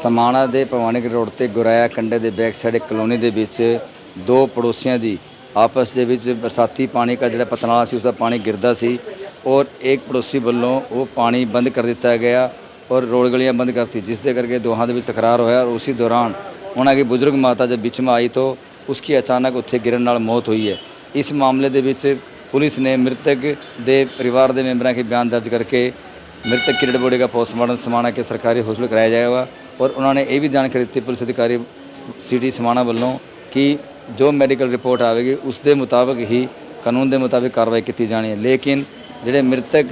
ਸਮਾਣਾ ਦੇ ਭਵਾਨੀਗੜ੍ਹ ਰੋਡ ਤੇ ਗੁਰਾਇਆ ਕੰਡੇ ਦੇ ਬੈਕ ਸਾਈਡ ਇੱਕ ਕਲੋਨੀ ਦੇ ਵਿੱਚ ਦੋ ਪੜੋਸੀਆਂ ਦੀ ਆਪਸ ਦੇ ਵਿੱਚ ਬਰਸਾਤੀ ਪਾਣੀ ਦਾ ਜਿਹੜਾ ਪਤਨਾਲਾ ਸੀ ਉਸ ਦਾ ਪਾਣੀ ਗਿਰਦਾ ਸੀ ਔਰ ਇੱਕ ਪੜੋਸੀ ਵੱਲੋਂ ਉਹ ਪਾਣੀ ਬੰਦ ਕਰ ਦਿੱਤਾ ਗਿਆ ਔਰ ਰੋਡ ਗਲੀਆਂ ਬੰਦ ਕਰਤੀ ਜਿਸ ਦੇ ਕਰਕੇ ਦੋਹਾਂ ਦੇ ਵਿੱਚ ਤਕਰਾਰ ਹੋਇਆ ਔਰ ਉਸੇ ਦੌਰਾਨ ਉਹਨਾਂ ਦੀ ਬਜ਼ੁਰਗ ਮਾਤਾ ਜਦ ਵਿੱਚ में आई तो उसकी ਅਚਾਨਕ ਉੱਥੇ ਗਿਰਨ ਨਾਲ ਮੌਤ ਹੋਈ ਹੈ ਇਸ ਮਾਮਲੇ ਦੇ ਵਿੱਚ ਪੁਲਿਸ ਨੇ ਮ੍ਰਿਤਕ ਦੇ ਪਰਿਵਾਰ ਦੇ ਮੈਂਬਰਾਂ ਕੇ ਬਿਆਨ ਦਰਜ ਕਰਕੇ ਮ੍ਰਿਤਕ की डेड बॉडी का पोस्टमार्टम समाना के सरकारी हॉस्पिटल कराया जाएगा ਔਰ ਉਹਨਾਂ ਨੇ ਇਹ ਵੀ ਜਾਣਕਾਰੀ ਦਿੱਤੀ ਪੁਲਿਸ ਅਧਿਕਾਰੀ ਸਿਟੀ ਸਮਾਣਾ ਵੱਲੋਂ ਕਿ ਜੋ ਮੈਡੀਕਲ ਰਿਪੋਰਟ ਆਵੇਗੀ, ਉਸ ਦੇ ਮੁਤਾਬਕ ਹੀ ਕਾਨੂੰਨ ਦੇ ਮੁਤਾਬਕ ਕਾਰਵਾਈ ਕੀਤੀ ਜਾਣੀ ਹੈ। ਲੇਕਿਨ ਜਿਹੜੇ ਮ੍ਰਿਤਕ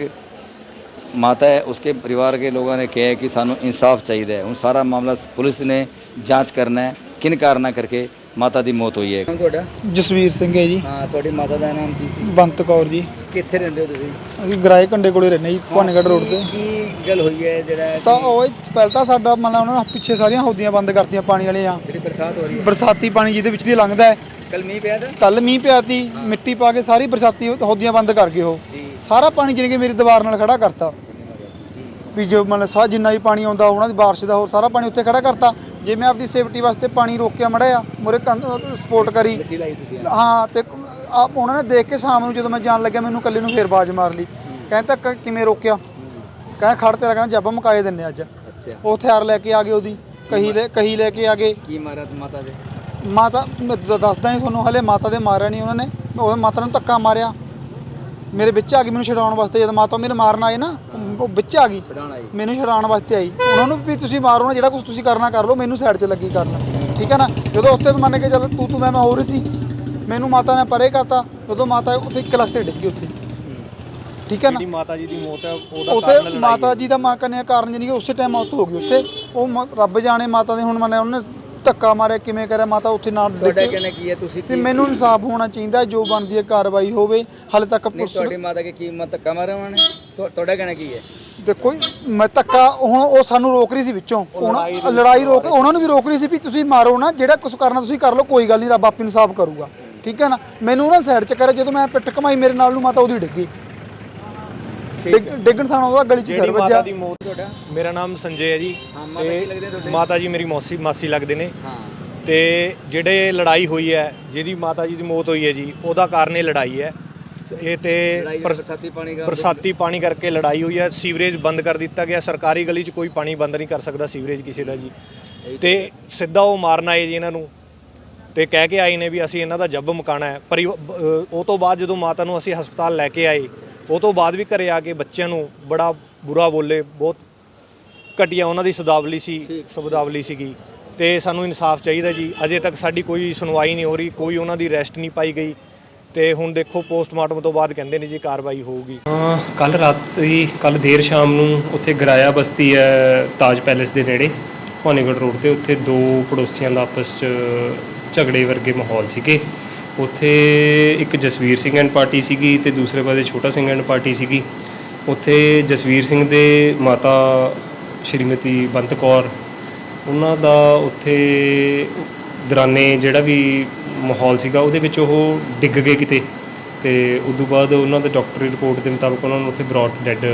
ਮਾਤਾ ਹੈ, ਉਸਕੇ ਪਰਿਵਾਰ ਕੇ ਲੋਕਾਂ ਨੇ ਕਿਹਾ ਕਿ ਸਾਨੂੰ ਇਨਸਾਫ ਚਾਹੀਦਾ ਹੈ। ਹੁਣ ਸਾਰਾ ਮਾਮਲਾ ਪੁਲਿਸ ਨੇ ਜਾਂਚ ਕਰਨਾ ਹੈ। ਕਿਨ ਕਾਰਨਾ ਕਰਕੇ ਮਾਤਾ ਦੀ ਮੌਤ ਹੋਈ ਹੈ। ਤੁਹਾਡਾ? ਜਸਵੀਰ ਸਿੰਘ ਹੈ ਜੀ। ਹਾਂ ਤੁਹਾਡੀ ਮਾਤਾ ਦਾ ਨਾਮ ਕੀ ਸੀ? ਬੰਤ ਕੌਰ ਜੀ। ਕਿੱਥੇ ਰਹਿੰਦੇ ਹੋ ਤੁਸੀਂ? ਅਸੀਂ ਗਰਾਏ ਕੰਡੇ ਕੋਲੇ ਰਹਿੰਦੇ ਜੀ ਭਾਨੇਗੜ ਰੋਡ ਤੇ। ਕੀ ਗੱਲ ਹੋਈ ਹੈ ਜਿਹੜਾ ਤਾਂ ਉਹ ਪਹਿਲਾਂ ਤਾਂ ਸਾਡਾ ਮਤਲਬ ਉਹਨਾਂ ਨੇ ਪਿੱਛੇ ਸਾਰੀਆਂ ਹੌਦੀਆਂ ਬੰਦ ਕਰਤੀਆਂ ਪਾਣੀ ਵਾਲੀਆਂ। ਜਿਹੜੀ ਬਰਸਾਤ ਹੋ ਰਹੀ ਹੈ। ਬਰਸਾਤੀ ਪਾਣੀ ਜਿਹਦੇ ਵਿੱਚ ਦੀ ਲੰਘਦਾ ਹੈ। ਕੱਲ ਮੀਂਹ ਪਿਆ ਤਾਂ? ਕੱਲ ਮੀਂਹ ਪਿਆ ਤੀ ਮਿੱਟੀ ਪਾ ਕੇ ਸਾਰੀ ਬਰਸਾਤੀ ਹੌਦੀਆਂ ਬੰਦ ਕਰ ਗਏ ਉਹ। ਸਾਰਾ ਪਾਣੀ ਜਿਹੜੀ ਕਿ ਮੇਰੀ ਦੀਵਾਰ ਨਾਲ ਖੜਾ ਕਰਤਾ। ਵੀ ਜੋ ਮਤਲਬ ਸਾ ਜਿੰਨਾ ਵੀ ਪਾਣੀ ਆਉਂਦਾ ਉਹਨਾਂ ਦੀ ਬਾਰਿਸ਼ ਦਾ ਹੋਰ ਸਾਰਾ ਪਾਣੀ ਉੱਥੇ ਖੜਾ ਕਰਤਾ। ਜੇ ਮੈਂ ਆਪਦੀ ਸੇਫਟੀ ਵਾਸਤੇ ਪਾਣੀ ਰੋਕਿਆ ਮੜਿਆ ਮੁਰੇ ਸਪੋਰਟ ਕਰੀ। ਹਾਂ ਤੇ ਆ ਉਹਨਾਂ ਨੇ ਦੇਖ ਕੇ ਸ਼ਾਮ ਨੂੰ ਜਦੋਂ ਮੈਂ ਜਾਣ ਲੱਗਿਆ ਮੈਨੂੰ ਇਕੱਲੇ ਨੂੰ ਫੇਰ ਬਾਜ ਮਾਰ ਲਈ। ਕਹਿੰਦਾ ਕ- ਕਿਵੇਂ ਰੋਕਿਆ? ਕਹਿੰਦਾ ਖੜ ਤੇਰਾ ਕਹਿੰਦਾ ਜੱਬ ਮਕਾਏ ਦਿੰਨੇ ਅੱਜ। ਉਹ ਹਥਿਆਰ ਲੈ ਕੇ ਆ ਗਏ ਉਹਦੀ ਕਹੀ ਲੈ ਕਹੀ ਲੈ ਕੇ ਆ ਗਏ। ਕੀ ਮਾਰਾ ਮਾਤਾ ਦੇ? ਮਾਤਾ ਦੱਸਦਾ ਨਹੀਂ ਤੁਹਾਨੂੰ ਹਲੇ ਮਾਤਾ ਦੇ ਮਾਰਿਆ ਨਹੀਂ ਉਹਨਾਂ ਨੇ। ਉਹ ਮਾਤਾ ਨੂੰ ਧੱਕਾ ਮਾਰਿਆ। ਮੇਰੇ ਵਿੱਚ ਆ ਗਈ ਮੈਨੂੰ ਛਡਾਉਣ ਵਾਸਤੇ ਜਦ ਮਾਤਾ ਮੇਰੇ ਮਾਰਨ ਆਏ ਨਾ ਉਹ ਵਿੱਚ ਆ ਗਈ। ਮੈਨੂੰ ਛਡਾਉਣ ਵਾਸਤੇ ਆਈ। ਉਹਨਾਂ ਨੂੰ ਵੀ ਤੁਸੀਂ ਮਾਰੋ ਨਾ ਜਿਹੜਾ ਕੁਝ ਤੁਸੀਂ ਕਰਨਾ ਕਰ ਲਓ ਮੈਨੂੰ ਸਾਈਡ 'ਚ ਲੱਗੀ ਕਰਨਾ। ਠੀਕ ਹੈ ਨਾ? ਜਦੋਂ ਉੱਥੇ ਮੰਨ ਕੇ ਚੱਲ ਤੂੰ ਤੂੰ ਮੈਂ ਮੈਂ ਹੋ ਰਹੀ ਸੀ। ਮੈਨੂੰ ਮਾਤਾ ਨੇ ਪਰੇ ਕਰਤਾ। ਜਦੋਂ ਮਾਤਾ ਉੱਥੇ ਇੱਕ ਲੱਖ ਤੇ ਡਿੱਗੀ ਉੱਥੇ। ਠੀਕ ਹੈ ਨਾ? ਜਿਹੜੀ ਮਾਤਾ ਜੀ ਦੀ ਮੌਤ ਹੈ ਉਹਦਾ ਉੱਥੇ ਮਾਤਾ ਜੀ ਦਾ ਮਾਂ ਕੰਨਿਆ ਕਾਰਨ ਕਿ ਉਸੇ ਟਾਈਮ ਮੌਤ ਹੋ ਗਈ ਉੱਥੇ। ਉਹ ਰੱਬ ਜਾਣੇ ਮਾਤਾ ਦੇ ਹੁਣ ਮੰਨੇ ਉਹਨੇ ਧੱਕਾ ਮਾਰਿਆ ਕਿਵੇਂ ਕਰਿਆ? ਮਾਤਾ ਉੱਥੇ ਨਾ ਤੁਹਾਡਾ ਡਿੱਗੀ ਕਹਿਣਾ ਕੀ ਹੈ? ਤੁਸੀਂ ਤੇ ਮੈਨੂੰ ਇਨਸਾਫ ਹੋਣਾ ਚਾਹੀਦਾ ਜੋ ਬਣਦੀ ਹੈ ਕਾਰਵਾਈ ਹੋਵੇ ਹਾਲੇ ਤੱਕ ਨਹੀਂ ਪੁਲਿਸ ਤੁਹਾਡੀ ਮਾਤਾ ਕੀ ਕੀਮਤ ਧੱਕਾ ਮਾਰਿਆ ਉਹਨਾਂ ਨੇ? ਤੁਹਾ- ਤੁਹਾਡਾ ਕਹਿਣਾ ਕੀ ਹੈ? ਦੇਖੋ ਜੀ, ਮੈਂ ਧੱਕਾ ਹੁਣ ਉਹ ਸਾਨੂੰ ਰੋਕ ਰਹੀ ਸੀ ਵਿੱਚੋਂ। ਹੁਣ ਲੜਾਈ ਰੋਕ ਉਹਨਾਂ ਨੂੰ ਵੀ ਰੋਕ ਰਹੀ ਸੀ ਵੀ ਤੁਸੀਂ ਮਾਰੋ ਨਾ ਜਿਹੜਾ ਕੁਝ ਕਰਨਾ ਤੁਸੀਂ ਕਰ ਲਓ ਕੋਈ ਗੱਲ ਨਹੀਂ ਰੱਬ ਆਪੇ ਇਨਸਾਫ ਕਰੂਗਾ। ਠੀਕ ਹੈ ਨਾ? ਮੈਨੂੰ ਉਹਨਾਂ ਸਾਈਡ ਚ ਕਰਿਆ ਜਦੋਂ ਮੈਂ ਪਿੱਠ ਕਮਾਈ ਮੇਰੇ ਨਾਲ ਨੂੰ ਮਾਤਾ ਉਹਦੀ ਡਿੱਗੀ ਡਿੱਗ- ਡਿੱਗਣ ਸਾਣਾ ਉਹਦਾ ਗਲੀ ਚ ਜਿਹੜੀ ਸਿਰ ਮਾਤਾ ਵੱਜਾ ਦੀ ਮੌਤ ਤੁਹਾਡਾ? ਮੇਰਾ ਨਾਮ ਸੰਜੇ ਹੈ ਜੀ। ਹਾਂ, ਮਾਤਾ ਕੀ ਲੱਗਦੇ ਤੁਹਾਡੇ? ਮਾਤਾ ਜੀ ਮੇਰੀ ਮੌਸੀ ਮਾਸੀ ਲੱਗਦੇ ਨੇ। ਹਾਂ। ਤੇ ਜਿਹੜੇ ਲੜਾਈ ਹੋਈ ਹੈ ਜਿਹਦੀ ਮਾਤਾ ਜੀ ਦੀ ਮੌਤ ਹੋਈ ਹੈ ਜੀ ਉਹਦਾ ਕਾਰਨ ਇਹ ਲੜਾਈ ਹੈ। ਇਹ ਤੇ ਬਰਸ- ਬਰਸਾਤੀ ਪਾਣੀ ਦਾ ਬਰਸਾਤੀ ਪਾਣੀ ਕਰਕੇ ਲੜਾਈ ਹੋਈ ਹੈ। ਸੀਵਰੇਜ ਬੰਦ ਕਰ ਦਿੱਤਾ ਗਿਆ। ਸਰਕਾਰੀ ਗਲੀ 'ਚ ਕੋਈ ਪਾਣੀ ਬੰਦ ਨਹੀਂ ਕਰ ਸਕਦਾ ਸੀਵਰੇਜ ਕਿਸੇ ਦਾ ਜੀ। ਤੇ ਸਿੱਧਾ ਉਹ ਮਾਰਨ ਆਏ ਜੀ ਇਹਨਾਂ ਨੂੰ। ਤੇ ਕਹਿ ਕੇ ਆਏ ਨੇ ਵੀ ਅਸੀਂ ਇਹਨਾਂ ਦਾ ਜੱਬ ਮਕਾਣਾ ਹੈ। ਪਰ ਉਹ ਤੋਂ ਬਾਅਦ ਜਦੋਂ ਮਾਤਾ ਨੂੰ ਅਸੀਂ ਹਸਪਤਾਲ ਲੈ ਕੇ ਆਏ ਉਹ ਤੋਂ ਬਾਅਦ ਵੀ ਘਰੇ ਆ ਕੇ ਬੱਚਿਆਂ ਨੂੰ ਬੜਾ ਬੁਰਾ ਬੋਲੇ ਬਹੁਤ ਘਟੀਆ ਉਹਨਾਂ ਦੀ ਸਦਾਵਲੀ ਸੀ ਸਬਦਾਵਲੀ ਸੀਗੀ। ਤੇ ਸਾਨੂੰ ਇਨਸਾਫ ਚਾਹੀਦਾ ਜੀ। ਅਜੇ ਤੱਕ ਸਾਡੀ ਕੋਈ ਸੁਣਵਾਈ ਨਹੀਂ ਹੋ ਰਹੀ ਕੋਈ ਉਹਨਾਂ ਦੀ ਰੈਸਟ ਨਹੀਂ ਪਾਈ ਗਈ। ਤੇ ਹੁਣ ਦੇਖੋ ਪੋਸਟਮਾਰਟਮ ਤੋਂ ਬਾਅਦ ਕਹਿੰਦੇ ਨੇ ਜੀ ਕਾਰਵਾਈ ਹੋਊਗੀ। ਕੱਲ ਰਾਤੀ ਕੱਲ ਦੇਰ ਸ਼ਾਮ ਨੂੰ ਉੱਥੇ ਗਰਾਇਆ ਬਸਤੀ ਹੈ ਤਾਜ ਪੈਲੇਸ ਦੇ ਨੇੜੇ ਭਾਨੀਗੜ੍ਹ ਰੋਡ ਤੇ ਉੱਥੇ ਦੋ ਪੜੋਸੀਆਂ ਦਾ ਆਪਸ 'ਚ ਝਗੜੇ ਵਰਗੇ ਮਾਹੌਲ ਸੀਗੇ। ਉੱਥੇ ਇੱਕ ਜਸਵੀਰ ਸਿੰਘ ਐਂਡ ਪਾਰਟੀ ਸੀਗੀ ਤੇ ਦੂਸਰੇ ਪਾਸੇ ਛੋਟਾ ਸਿੰਘ ਐਂਡ ਪਾਰਟੀ ਸੀਗੀ। ਉੱਥੇ ਜਸਵੀਰ ਸਿੰਘ ਦੇ ਮਾਤਾ ਸ਼੍ਰੀਮਤੀ ਬੰਤ ਕੌਰ, ਉਹਨਾਂ ਦਾ ਉੱਥੇ ਦਰਾਨੇ ਜਿਹੜਾ ਵੀ ਮਾਹੌਲ ਸੀਗਾ ਉਹਦੇ ਵਿੱਚ ਉਹ ਡਿੱਗ ਗਏ ਕਿਤੇ ਤੇ ਉਸ ਤੋਂ ਬਾਅਦ ਉਹਨਾਂ ਦੇ ਡਾਕਟਰੀ ਰਿਪੋਰਟ ਦੇ ਮੁਤਾਬਕ ਉਹਨਾਂ ਨੂੰ ਉੱਥੇ ਬ੍ਰੌਟ ਡੈੱਡ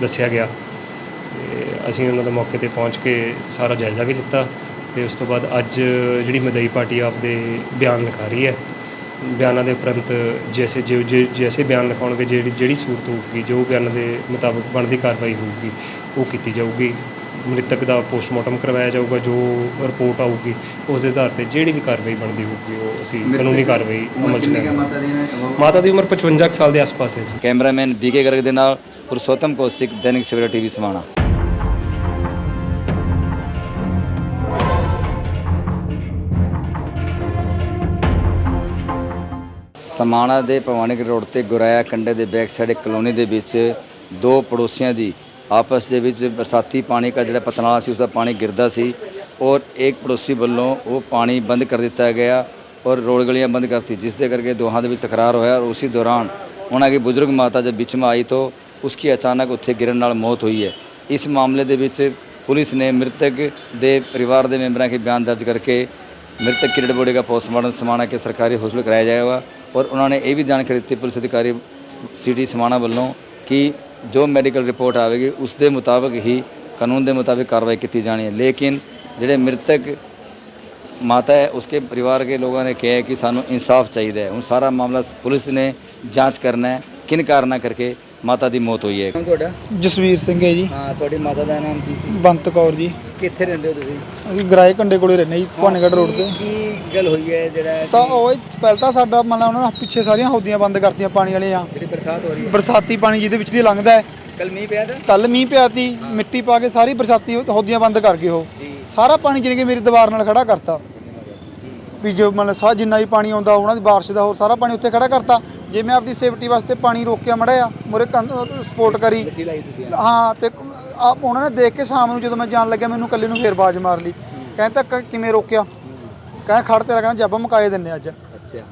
ਦੱਸਿਆ ਗਿਆ। ਤੇ ਅਸੀਂ ਉਹਨਾਂ ਦੇ ਮੌਕੇ ਤੇ ਪਹੁੰਚ ਕੇ ਸਾਰਾ ਜਾਇਜ਼ਾ ਵੀ ਲਿੱਤਾ ਤੇ ਉਸ ਤੋਂ ਬਾਅਦ ਅੱਜ ਜਿਹੜੀ ਮਦਈ ਪਾਰਟੀ ਆਪਦੇ ਬਿਆਨ ਲਿਖਾ ਰਹੀ ਹੈ ਬਿਆਨਾਂ ਦੇ ਉਪਰੰਤ ਜੈਸੇ ਜੋ ਜੇ- ਜੈਸੇ ਬਿਆਨ ਲਿਖਾਉਣਗੇ ਜਿਹੜੀ ਜਿਹੜੀ ਸੂਰਤ ਹੋਊਗੀ ਜੋ ਬਿਆਨ ਦੇ ਮੁਤਾਬਕ ਬਣਦੀ ਕਾਰਵਾਈ ਹੋਊਗੀ ਉਹ ਕੀਤੀ ਜਾਊਗੀ। ਮ੍ਰਿਤਕ ਦਾ ਪੋਸਟਮਾਰਟਮ ਕਰਵਾਇਆ ਜਾਊਗਾ ਜੋ ਰਿਪੋਰਟ ਆਊਗੀ ਉਸ ਦੇ ਆਧਾਰ ਤੇ ਜਿਹੜੀ ਵੀ ਕਾਰਵਾਈ ਬਣਦੀ ਹੋਊਗੀ ਉਹ ਅਸੀਂ ਕਾਨੂੰਨੀ ਕਾਰਵਾਈ ਅਮਲ ਚ ਲਿਆਵਾਂਗੇ। ਮਾਤਾ ਦੀ ਉਮਰ 55 ਕੁ ਸਾਲ ਦੇ ਆਸ-ਪਾਸ ਹੈ ਜੀ। ਕੈਮਰਾਮੈਨ ਬੀਕੇ ਗਰਗ ਦੇ ਨਾਲ ਪੁਰਸ਼ੋਤਮ ਕੌਸ਼ਿਕ ਦੈਨਿਕ ਸਵੇਰਾ ਟੀਵੀ ਸਮਾਣਾ। ਸਮਾਣਾ ਦੇ ਭਵਾਨੀਗੜ੍ਹ ਰੋਡ ਤੇ ਗੁਰਾਇਆ ਕੰਡੇ ਦੇ ਬੈਕ ਸਾਈਡ ਇੱਕ ਕਲੋਨੀ ਦੇ ਵਿੱਚ ਦੋ ਪੜੋਸੀਆਂ ਦੀ ਆਪਸ ਦੇ ਵਿੱਚ ਬਰਸਾਤੀ ਪਾਣੀ ਦਾ ਜਿਹੜਾ ਪਤਨਾਲਾ ਸੀ ਉਸ ਦਾ ਪਾਣੀ ਗਿਰਦਾ ਸੀ ਔਰ ਇੱਕ ਪੜੋਸੀ ਵੱਲੋਂ ਉਹ ਪਾਣੀ ਬੰਦ ਕਰ ਦਿੱਤਾ ਗਿਆ ਔਰ ਰੋਡ ਗਲੀਆਂ ਬੰਦ ਕਰਤੀ ਜਿਸ ਦੇ ਕਰਕੇ ਦੋਹਾਂ ਦੇ ਵਿੱਚ ਤਕਰਾਰ ਹੋਇਆ ਔਰ ਉਸੇ ਦੌਰਾਨ ਉਹਨਾਂ ਦੀ ਬਜ਼ੁਰਗ ਮਾਤਾ ਜਦ ਵਿੱਚ में आई तो उसकी ਅਚਾਨਕ ਉੱਥੇ ਗਿਰਨ ਨਾਲ ਮੌਤ ਹੋਈ ਹੈ ਇਸ ਮਾਮਲੇ ਦੇ ਵਿੱਚ ਪੁਲਿਸ ਨੇ ਮ੍ਰਿਤਕ ਦੇ ਪਰਿਵਾਰ ਦੇ ਮੈਂਬਰਾਂ ਕੇ ਬਿਆਨ ਦਰਜ ਕਰਕੇ ਮ੍ਰਿਤਕ की डेड बॉडी का पोस्टमार्टम समाना के सरकारी हॉस्पिटल कराया जाएगा ਔਰ ਉਹਨਾਂ ਨੇ ਇਹ ਵੀ ਜਾਣਕਾਰੀ ਦਿੱਤੀ ਪੁਲਿਸ ਅਧਿਕਾਰੀ ਸਿਟੀ ਸਮਾਣਾ ਵੱਲੋਂ ਕਿ ਜੋ ਮੈਡੀਕਲ ਰਿਪੋਰਟ ਆਵੇਗੀ, ਉਸ ਦੇ ਮੁਤਾਬਕ ਹੀ ਕਾਨੂੰਨ ਦੇ ਮੁਤਾਬਕ ਕਾਰਵਾਈ ਕੀਤੀ ਜਾਣੀ ਹੈ। ਲੇਕਿਨ ਜਿਹੜੇ ਮ੍ਰਿਤਕ ਮਾਤਾ ਹੈ, ਉਸਕੇ ਪਰਿਵਾਰ ਕੇ ਲੋਕਾਂ ਨੇ ਕਿਹਾ ਕਿ ਸਾਨੂੰ ਇਨਸਾਫ ਚਾਹੀਦਾ ਹੈ। ਹੁਣ ਸਾਰਾ ਮਾਮਲਾ ਪੁਲਿਸ ਨੇ ਜਾਂਚ ਕਰਨਾ ਹੈ। ਕਿਨ ਕਾਰਨਾ ਕਰਕੇ? ਮਾਤਾ ਦੀ ਮੌਤ ਹੋਈ ਹੈ। ਤੁਹਾਡਾ? ਜਸਵੀਰ ਸਿੰਘ ਹੈ ਜੀ। ਹਾਂ ਤੁਹਾਡੀ ਮਾਤਾ ਦਾ ਨਾਮ ਕੀ ਸੀ? ਬੰਤ ਕੌਰ ਜੀ। ਕਿੱਥੇ ਰਹਿੰਦੇ ਹੋ ਤੁਸੀਂ? ਅਸੀਂ ਗਰਾਏ ਕੰਡੇ ਕੋਲੇ ਰਹਿੰਦੇ ਜੀ ਭਾਨੇਗੜ ਰੋਡ ਤੇ। ਕੀ ਗੱਲ ਹੋਈ ਹੈ ਜਿਹੜਾ ਤਾਂ ਉਹ ਪਹਿਲਾਂ ਤਾਂ ਸਾਡਾ ਮਤਲਬ ਉਹਨਾਂ ਨੇ ਪਿੱਛੇ ਸਾਰੀਆਂ ਹੌਦੀਆਂ ਬੰਦ ਕਰਤੀਆਂ ਪਾਣੀ ਵਾਲੀਆਂ। ਜਿਹੜੀ ਬਰਸਾਤ ਹੋ ਰਹੀ ਹੈ। ਬਰਸਾਤੀ ਪਾਣੀ ਜਿਹਦੇ ਵਿੱਚ ਦੀ ਲੰਘਦਾ ਹੈ। ਕੱਲ ਮੀਂਹ ਪਿਆ ਤਾਂ? ਕੱਲ ਮੀਂਹ ਪਿਆ ਤੀ ਮਿੱਟੀ ਪਾ ਕੇ ਸਾਰੀ ਬਰਸਾਤੀ ਹੌਦੀਆਂ ਬੰਦ ਕਰ ਗਏ ਉਹ। ਸਾਰਾ ਪਾਣੀ ਜਿਹੜੀ ਕਿ ਮੇਰੀ ਦੀਵਾਰ ਨਾਲ ਖੜਾ ਕਰਤਾ। ਵੀ ਜੋ ਮਤਲਬ ਸਾ ਜਿੰਨਾ ਵੀ ਪਾਣੀ ਆਉਂਦਾ ਉਹਨਾਂ ਦੀ ਬਾਰਿਸ਼ ਦਾ ਹੋਰ ਸਾਰਾ ਪਾਣੀ ਉੱਥੇ ਖੜਾ ਕਰਤਾ। ਜੇ ਮੈਂ ਆਪਦੀ ਸੇਫਟੀ ਵਾਸਤੇ ਪਾਣੀ ਰੋਕਿਆ ਮੜਿਆ ਮੁਰੇ ਸਪੋਰਟ ਕਰੀ। ਹਾਂ ਤੇ ਆ ਉਹਨਾਂ ਨੇ ਦੇਖ ਕੇ ਸ਼ਾਮ ਨੂੰ ਜਦੋਂ ਮੈਂ ਜਾਣ ਲੱਗਿਆ ਮੈਨੂੰ ਇਕੱਲੇ ਨੂੰ ਫੇਰ ਬਾਜ ਮਾਰ ਲਈ। ਕਹਿੰਦਾ ਕ- ਕਿਵੇਂ ਰੋਕਿਆ? ਕਹਿੰਦਾ ਖੜ ਤੇਰਾ ਕਹਿੰਦਾ ਜੱਬ ਮਕਾਏ ਦਿੰਨੇ ਅੱਜ।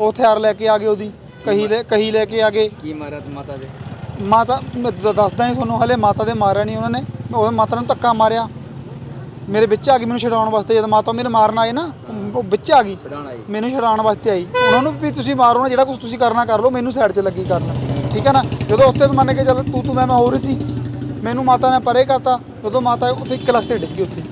ਉਹ ਹਥਿਆਰ ਲੈ ਕੇ ਆ ਗਏ ਉਹਦੀ। ਕਹੀ ਲੈ ਕਹੀ ਲੈ ਕੇ ਆ ਗਏ। ਕੀ ਮਾਰਾ ਮਾਤਾ ਦੇ? ਮਾਤਾ ਦੱਸਦਾ ਨਹੀਂ ਤੁਹਾਨੂੰ ਹਲੇ ਮਾਤਾ ਦੇ ਮਾਰਿਆ ਨਹੀਂ ਉਹਨਾਂ ਨੇ। ਉਹ ਮਾਤਾ ਨੂੰ ਧੱਕਾ ਮਾਰਿਆ। ਮੇਰੇ ਵਿੱਚ ਆ ਗਈ ਮੈਨੂੰ ਛਡਾਉਣ ਵਾਸਤੇ ਜਦ ਮਾਤਾ ਮੇਰੇ ਮਾਰਨ ਆਏ ਨਾ ਉਹ ਵਿੱਚ ਆ ਗਈ। ਮੈਨੂੰ ਛਡਾਉਣ ਵਾਸਤੇ ਆਈ। ਉਹਨਾਂ ਨੂੰ ਵੀ ਤੁਸੀਂ ਮਾਰੋ ਨਾ ਜਿਹੜਾ ਕੁਝ ਤੁਸੀਂ ਕਰਨਾ ਕਰ ਲਓ ਮੈਨੂੰ ਸਾਈਡ 'ਚ ਲੱਗੀ ਕਰਨਾ। ਠੀਕ ਹੈ ਨਾ? ਜਦੋਂ ਉੱਥੇ ਮੰਨ ਕੇ ਚੱਲ ਤੂੰ ਤੂੰ ਮੈਂ ਮੈਂ ਹੋ ਰਹੀ ਸੀ। ਮੈਨੂੰ ਮਾਤਾ ਨੇ ਪਰੇ ਕਰਤਾ। ਜਦੋਂ ਮਾਤਾ ਉੱਥੇ ਇੱਕ ਲੱਖ ਤੇ ਡਿੱਗੀ ਉੱਥੇ।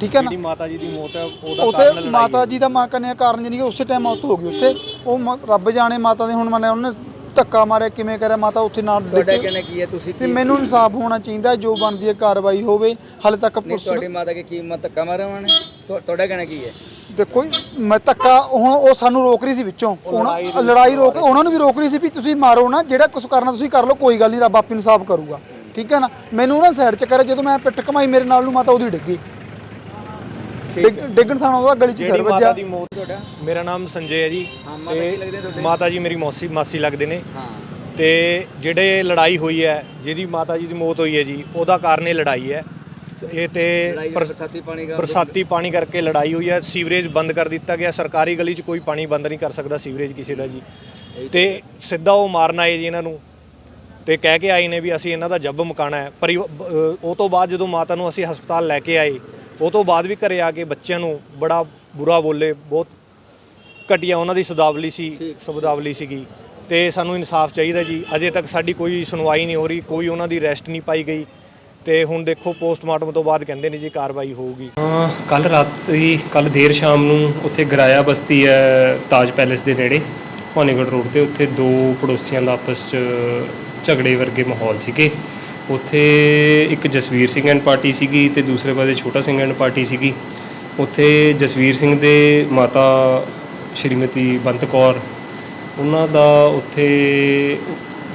ਠੀਕ ਹੈ ਨਾ? ਜਿਹੜੀ ਮਾਤਾ ਜੀ ਦੀ ਮੌਤ ਹੈ ਉਹਦਾ ਕਾਰਨ ਲੜਾਈ ਮਾਤਾ ਜੀ ਦਾ ਮਾਂ ਕਨੇ ਕਾਰਨ ਕਿ ਉਸੇ ਟਾਈਮ ਮੌਤ ਹੋ ਗਈ ਉੱਥੇ। ਉਹ ਰੱਬ ਜਾਣੇ ਮਾਤਾ ਦੇ ਹੁਣ ਮੰਨੇ ਉਹਨੇ ਧੱਕਾ ਮਾਰਿਆ ਕਿਵੇਂ ਕਰਿਆ? ਮਾਤਾ ਉੱਥੇ ਨਾ ਤੁਹਾਡਾ ਡਿੱਗੀ ਕਹਿਣਾ ਕੀ ਹੈ? ਤੁਸੀਂ ਤੇ ਮੈਨੂੰ ਇਨਸਾਫ ਹੋਣਾ ਚਾਹੀਦਾ ਜੋ ਬਣਦੀ ਹੈ ਕਾਰਵਾਈ ਹੋਵੇ। ਹਾਲੇ ਤੱਕ ਨਹੀਂ ਪੁਲਿਸ ਤੁਹਾਡੀ ਮਾਤਾ ਕੀ ਕੀਮਤ ਧੱਕਾ ਮਾਰਿਆ ਉਹਨਾਂ ਨੇ? ਤੁਹਾ- ਤੁਹਾਡਾ ਕਹਿਣਾ ਕੀ ਹੈ? ਦੇਖੋ ਜੀ, ਮੈਂ ਧੱਕਾ ਹੁਣ ਉਹ ਸਾਨੂੰ ਰੋਕ ਰਹੀ ਸੀ ਵਿੱਚੋਂ। ਹੁਣ ਲੜਾਈ ਰੋਕ ਉਹਨਾਂ ਨੂੰ ਵੀ ਰੋਕ ਰਹੀ ਸੀ ਵੀ ਤੁਸੀਂ ਮਾਰੋ ਨਾ ਜਿਹੜਾ ਕੁਝ ਕਰਨਾ ਤੁਸੀਂ ਕਰ ਲਓ ਕੋਈ ਗੱਲ ਨਹੀਂ ਰੱਬ ਆਪੇ ਇਨਸਾਫ ਕਰੂਗਾ। ਠੀਕ ਹੈ ਨਾ? ਮੈਨੂੰ ਉਹਨਾਂ ਸਾਈਡ 'ਚ ਕਰਿਆ ਜਦੋਂ ਮੈਂ ਪਿੱਟ ਕਮਾਈ ਮੇਰੇ ਨਾਲ ਨੂੰ ਮਾਤਾ ਉਹਦੀ ਡਿੱਗੀ ਡਿੱਗ- ਡਿੱਗਣ ਸਾਂ ਉਹਦਾ ਗਲੀ 'ਚ ਜਿਹੜੀ ਸਿਰ ਮਾਤਾ ਵੱਜਾ ਦੀ ਮੌਤ ਤੁਹਾਡਾ? ਮੇਰਾ ਨਾਮ ਸੰਜੇ ਹੈ ਜੀ। ਹਾਂ, ਮਾਤਾ ਕੀ ਲੱਗਦੇ ਆ ਤੁਹਾਡੇ? ਮਾਤਾ ਜੀ ਮੇਰੀ ਮੌਸੀ ਮਾਸੀ ਲੱਗਦੇ ਨੇ। ਹਾਂ। ਤੇ ਜਿਹੜੇ ਲੜਾਈ ਹੋਈ ਹੈ ਜਿਹਦੀ ਮਾਤਾ ਜੀ ਦੀ ਮੌਤ ਹੋਈ ਹੈ ਜੀ ਉਹਦਾ ਕਾਰਨ ਇਹ ਲੜਾਈ ਹੈ। ਇਹ ਤੇ ਬਰਸਾਤੀ ਪਾਣੀ ਦਾ ਬਰਸਾਤੀ ਪਾਣੀ ਕਰਕੇ ਲੜਾਈ ਹੋਈ ਹੈ। ਸੀਵਰੇਜ ਬੰਦ ਕਰ ਦਿੱਤਾ ਗਿਆ। ਸਰਕਾਰੀ ਗਲੀ 'ਚ ਕੋਈ ਪਾਣੀ ਬੰਦ ਨਹੀਂ ਕਰ ਸਕਦਾ ਸੀਵਰੇਜ ਕਿਸੇ ਦਾ ਜੀ। ਤੇ ਸਿੱਧਾ ਉਹ ਮਾਰਨ ਆਏ ਜੀ ਇਹਨਾਂ ਨੂੰ। ਤੇ ਕਹਿ ਕੇ ਆਏ ਨੇ ਵੀ ਅਸੀਂ ਇਹਨਾਂ ਦਾ ਜੱਬ ਮਕਾਣਾ ਹੈ। ਪਰ ਉਹ ਤੋਂ ਬਾਅਦ ਜਦੋਂ ਮਾਤਾ ਨੂੰ ਅਸੀਂ ਹਸਪਤਾਲ ਲੈ ਕੇ ਆਏ ਉਹ ਤੋਂ ਬਾਅਦ ਵੀ ਘਰੇ ਆ ਕੇ ਬੱਚਿਆਂ ਨੂੰ ਬੜਾ ਬੁਰਾ ਬੋਲੇ ਬਹੁਤ ਘਟੀਆ ਉਹਨਾਂ ਦੀ ਸਦਾਵਲੀ ਸੀ ਸਬਦਾਵਲੀ ਸੀਗੀ। ਤੇ ਸਾਨੂੰ ਇਨਸਾਫ ਚਾਹੀਦਾ ਜੀ। ਅਜੇ ਤੱਕ ਸਾਡੀ ਕੋਈ ਸੁਣਵਾਈ ਨਹੀਂ ਹੋ ਰਹੀ ਕੋਈ ਉਹਨਾਂ ਦੀ ਅਰੈਸਟ ਨਹੀਂ ਪਾਈ ਗਈ। ਤੇ ਹੁਣ ਦੇਖੋ ਪੋਸਟਮਾਰਟਮ ਤੋਂ ਬਾਅਦ ਕਹਿੰਦੇ ਨੇ ਜੀ ਕਾਰਵਾਈ ਹੋਊਗੀ। ਕੱਲ ਰਾਤੀ ਕੱਲ ਦੇਰ ਸ਼ਾਮ ਨੂੰ ਉੱਥੇ ਗਰਾਇਆ ਬਸਤੀ ਹੈ ਤਾਜ ਪੈਲੇਸ ਦੇ ਨੇੜੇ ਭਾਨੀਗੜ੍ਹ ਰੋਡ ਤੇ ਉੱਥੇ ਦੋ ਪੜੋਸੀਆਂ ਦਾ ਆਪਸ 'ਚ ਝਗੜੇ ਵਰਗੇ ਮਾਹੌਲ ਸੀਗੇ। ਉੱਥੇ ਇੱਕ ਜਸਵੀਰ ਸਿੰਘ ਐਂਡ ਪਾਰਟੀ ਸੀਗੀ ਤੇ ਦੂਸਰੇ ਪਾਸੇ ਛੋਟਾ ਸਿੰਘ ਐਂਡ ਪਾਰਟੀ ਸੀਗੀ। ਉੱਥੇ ਜਸਵੀਰ ਸਿੰਘ ਦੇ ਮਾਤਾ ਸ਼੍ਰੀਮਤੀ ਬੰਤ ਕੌਰ, ਉਹਨਾਂ ਦਾ ਉੱਥੇ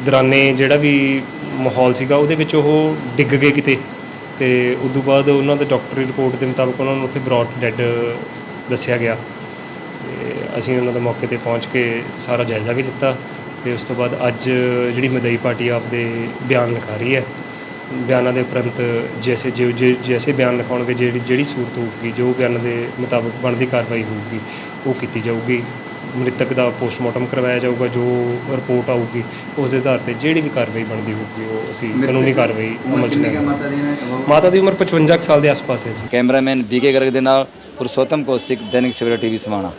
ਦਰਾਨੇ ਜਿਹੜਾ ਵੀ ਮਾਹੌਲ ਸੀਗਾ ਉਹਦੇ ਵਿੱਚ ਉਹ ਡਿੱਗ ਗਏ ਕਿਤੇ ਤੇ ਉਸ ਤੋਂ ਬਾਅਦ ਉਹਨਾਂ ਦੇ ਡਾਕਟਰੀ ਰਿਪੋਰਟ ਦੇ ਮੁਤਾਬਕ ਉਹਨਾਂ ਨੂੰ ਉੱਥੇ ਬ੍ਰੌਟ ਡੈੱਡ ਦੱਸਿਆ ਗਿਆ। ਤੇ ਅਸੀਂ ਉਹਨਾਂ ਦੇ ਮੌਕੇ ਤੇ ਪਹੁੰਚ ਕੇ ਸਾਰਾ ਜਾਇਜ਼ਾ ਵੀ ਲਿੱਤਾ ਤੇ ਉਸ ਤੋਂ ਬਾਅਦ ਅੱਜ ਜਿਹੜੀ ਮਦਈ ਪਾਰਟੀ ਆਪਦੇ ਬਿਆਨ ਲਿਖਾ ਰਹੀ ਹੈ ਬਿਆਨਾਂ ਦੇ ਉਪਰੰਤ ਜੈਸੇ ਜੋ ਜੇ- ਜੈਸੇ ਬਿਆਨ ਲਿਖਾਉਣਗੇ ਜਿਹੜੀ ਜਿਹੜੀ ਸੂਰਤ ਹੋਊਗੀ ਜੋ ਬਿਆਨ ਦੇ ਮੁਤਾਬਕ ਬਣਦੀ ਕਾਰਵਾਈ ਹੋਊਗੀ ਉਹ ਕੀਤੀ ਜਾਊਗੀ। ਮ੍ਰਿਤਕ ਦਾ ਪੋਸਟਮਾਰਟਮ ਕਰਵਾਇਆ ਜਾਊਗਾ ਜੋ ਰਿਪੋਰਟ ਆਊਗੀ ਉਸ ਦੇ ਆਧਾਰ ਤੇ ਜਿਹੜੀ ਵੀ ਕਾਰਵਾਈ ਬਣਦੀ ਹੋਊਗੀ ਉਹ ਅਸੀਂ ਕਾਨੂੰਨੀ ਕਾਰਵਾਈ ਅਮਲ ਚ ਲਿਆਵਾਂਗੇ। ਮਾਤਾ ਦੀ ਉਮਰ 55 ਕੁ ਸਾਲ ਦੇ ਆਸ-ਪਾਸ ਹੈ ਜੀ। ਕੈਮਰਾਮੈਨ ਬੀਕੇ ਗਰਗ ਦੇ ਨਾਲ ਪੁਰਸ਼ੋਤਮ ਕੌਸ਼ਿਕ ਦੈਨਿਕ ਸਵੇਰਾ ਟੀਵੀ ਸਮਾਣਾ।